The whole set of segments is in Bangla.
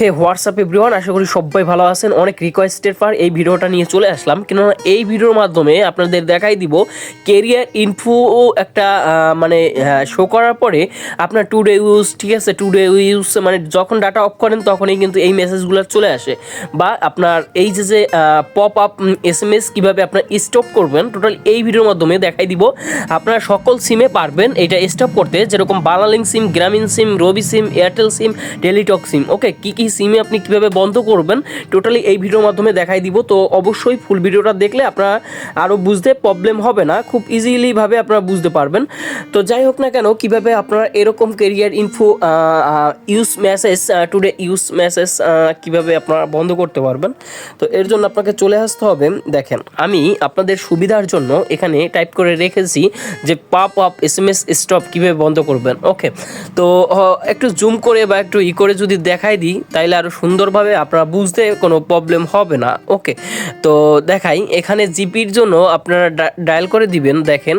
হে হোয়াটসঅ্যাপ এভরিওয়ান আশা করি সবাই ভালো আছেন। অনেক রিকোয়েস্টের পর এই ভিডিওটা নিয়ে চলে আসলাম। কেননা এই ভিডিওর মাধ্যমে আপনাদের দেখাই দিব কেরিয়ার ইনফো একটা মানে শো করার পরে আপনার টু ডে ইউজ ঠিক আছে? টু ডে ইউজ মানে যখন ডাটা অফ করেন, তখনই কিন্তু এই মেসেজগুলো চলে আসে। বা আপনার এই যে যে pop up S M S কীভাবে আপনার স্টপ করবেন টোটাল এই ভিডিওর মাধ্যমে দেখাই দিব। আপনারা সকল সিমে পারবেন এটা স্টপ করতে, যেরকম বাংলালিঙ্ক সিম গ্রামীণ সিম রবি সিম এয়ারটেল সিম টেলিটক সিম ওকে কী কী সিমে আপনি কীভাবে বন্ধ করবেন, টোটালি এই ভিডিওর মাধ্যমে দেখাই দিব। তো অবশ্যই ফুল ভিডিওটা দেখলে আপনারা আরও বুঝতে প্রবলেম হবে না, খুব ইজিলিভাবে আপনারা বুঝতে পারবেন। তো যাই হোক না কেন, কীভাবে আপনারা এরকম career info use message today use message কীভাবে আপনারা বন্ধ করতে পারবেন। তো এর জন্য আপনাকে চলে আসতে হবে, দেখেন, আমি আপনাদের সুবিধার জন্য এখানে টাইপ করে রেখেছি যে pop up S M S stop কীভাবে বন্ধ করবেন ওকে তো একটু জুম করে বা একটু ই করে যদি দেখাই দিই তাইলে আরও সুন্দরভাবে আপনারা বুঝতে কোনো প্রবলেম হবে না। ওকে তো দেখাই, এখানে জিপির জন্য আপনারা ডায়াল করে দিবেন, দেখেন।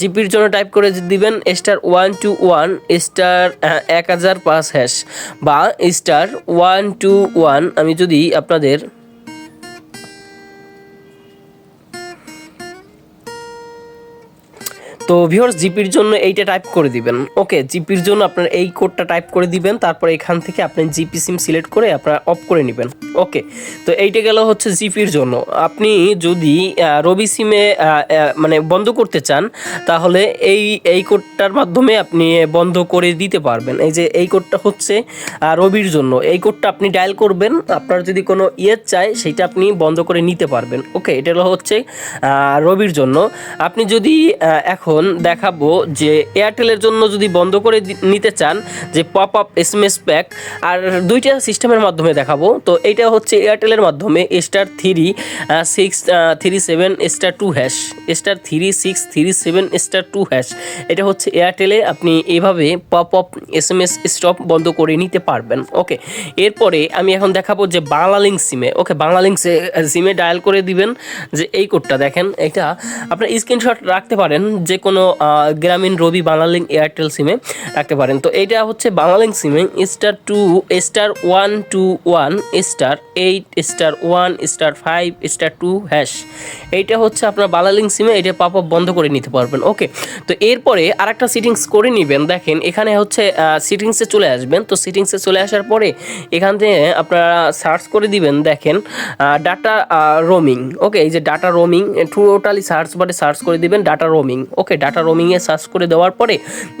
জিপির জন্য টাইপ করে দিবেন star one two one star এক হাজার পাঁচ হ্যাশ বা স্টার ওয়ান টু ওয়ান আমি যদি আপনাদের তো ভিউয়ার্স জিপির জন্য এইটা টাইপ করে দিবেন। ওকে জিপির জন্য আপনার এই কোডটা টাইপ করে দিবেন তারপর এখান থেকে আপনি জিপি সিম সিলেক্ট করে আপনারা অফ করে নেবেন। ওকে তো এইটা গেল হচ্ছে জিপির জন্য। আপনি যদি রবি সিমে মানে বন্ধ করতে চান তাহলে এই এই কোডটার মাধ্যমে আপনি বন্ধ করে দিতে পারবেন। এই যে এই কোডটা হচ্ছে রবির জন্য। এই কোডটা আপনি ডায়াল করবেন আপনার যদি কোনো ইয়ে চাই সেটা আপনি বন্ধ করে নিতে পারবেন। ওকে এটা হচ্ছে রবির জন্য। আপনি যদি আহ, এখন দেখাবো যে এয়ারটেলের জন্য যদি বন্ধ করে নিতে চান যে pop up S M S pack আর দুইটা সিস্টেমের মাধ্যমে দেখাবো। তো এইটা হচ্ছে এয়ারটেলের মাধ্যমে star three six three seven star two hash star three six three seven star two hash এটা হচ্ছে এয়ারটেলে আপনি এভাবে pop up S M S stop বন্ধ করে নিতে পারবেন। ওকে, এরপরে আমি এখন দেখাবো যে বাংলালিঙ্ক সিমে ওকে বাংলালিঙ্ক সিমে ডায়াল করে দিবেন যে এই কোডটা দেখেন, এটা আপনার স্ক্রিনশট রাখতে পারেন যে কোনো গ্রামীণ রবি বাংলালিঙ্ক এয়ারটেল সিমে রাখতে পারেন। তো এইটা হচ্ছে বাংলালিঙ্ক সিমে, star two, star one two one, star eight, star one, star five, star two hash. এইটা হচ্ছে আপনার বাংলালিঙ্ক সিমে এটা পাপ বন্ধ করে নিতে পারবেন। ওকে, তো এরপরে আর একটা সিটিংস করে নেবেন। দেখেন, এখানে হচ্ছে সিটিংসে চলে আসবেন। তো সিটিংসে চলে আসার পরে এখান থেকে আপনারা সার্চ করে দিবেন, দেখেন ডাটা রোমিং ওকে, এই যে ডাটা রোমিং টোটালি সার্চ বারে সার্চ করে দিবেন ডাটা রোমিং ওকে ডাটা রোমিংয়ে সার্চ করে দেওয়ার পরে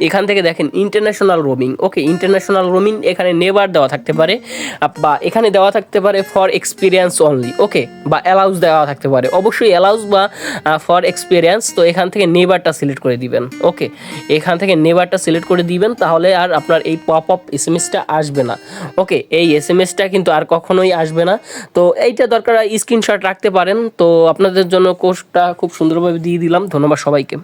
এখান থেকে দেখেন international roaming okay international roaming এখানে নেবার দেওয়া থাকতে পারে বা এখানে দেওয়া থাকতে পারে ফর এক্সপিরিয়েন্স অনলি ওকে বা অ্যালাউস দেওয়া থাকতে পারে, অবশ্যই অ্যালাউস বা ফর এক্সপিরিয়েন্স তো এখান থেকে নেবারটা সিলেক্ট করে দিবেন ওকে এখান থেকে নেবারটা সিলেক্ট করে দিবেন, তাহলে আর আপনার এই পপ আপ এস এম এসটা আসবে না ওকে এই এস এম এসটা কিন্তু আর কখনোই আসবে না, তো এইটা দরকার স্ক্রিনশট রাখতে পারেন, তো আপনাদের জন্য কোর্সটা খুব সুন্দরভাবে দিয়ে দিলাম, ধন্যবাদ সবাইকে।